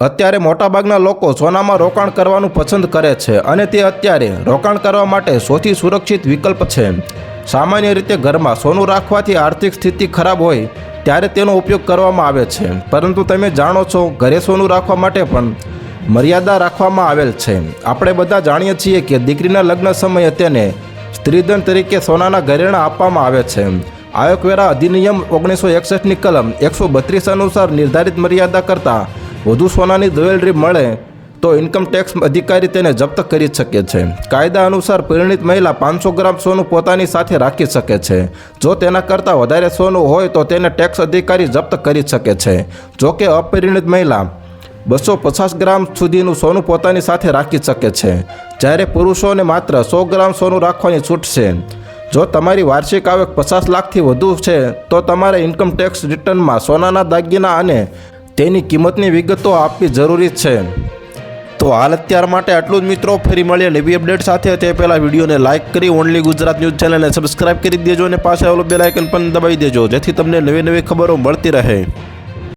અત્યારે મોટાભાગના લોકો સોનામાં રોકાણ કરવાનું પસંદ કરે છે અને તે અત્યારે રોકાણ કરવા માટે સૌથી સુરક્ષિત વિકલ્પ છે. સામાન્ય રીતે ઘરમાં સોનું રાખવાથી આર્થિક સ્થિતિ ખરાબ હોય ત્યારે તેનો ઉપયોગ કરવામાં આવે છે. પરંતુ તમે જાણો છો, ઘરે સોનું રાખવા માટે પણ મર્યાદા રાખવામાં આવેલ છે. આપણે બધા જાણીએ છીએ કે દીકરીના લગ્ન સમયે તેને સ્ત્રીધન તરીકે સોનાના ઘરેણાં આપવામાં આવે છે. આવકવેરા અધિનિયમ ઓગણીસો એકસઠની કલમ એકસો બત્રીસ અનુસાર નિર્ધારિત મર્યાદા કરતાં વધુ સોનાની જ્વેલરી મળે તો ઇન્કમ ટેક્સ અધિકારી તેને જપ્ત કરી શકે છે. કાયદા અનુસાર પરિણીત મહિલા પાંચસો ગ્રામ સોનું પોતાની સાથે રાખી શકે છે. જો તેના કરતાં વધારે સોનું હોય તો તેને ટેક્સ અધિકારી જપ્ત કરી શકે છે. જો કે અપરિણીત મહિલા બસો પચાસ ગ્રામ સુધીનું સોનું પોતાની સાથે રાખી શકે છે. જ્યારે પુરુષોને માત્ર સો ગ્રામ સોનું રાખવાની છૂટ છે. જો તમારી વાર્ષિક આવક પચાસ લાખથી વધુ છે, તો તમારે ઇન્કમ ટેક્સ રિટર્નમાં સોનાના દાગીના અને તેની કિંમતની વિગતો આપવી જરૂરી છે. તો હાલ અત્યાર માટે આટલું જ મિત્રો. ફરી મળીએ નવી અપડેટ સાથે. તે પહેલાં વિડીયોને લાઇક કરી ઓનલી ગુજરાત ન્યૂઝ ચેનલને સબસ્ક્રાઇબ કરી દેજો અને પાસે આવેલું બેલ આઇકન પણ દબાવી દેજો, જેથી તમને નવી નવી ખબરો મળતી રહે.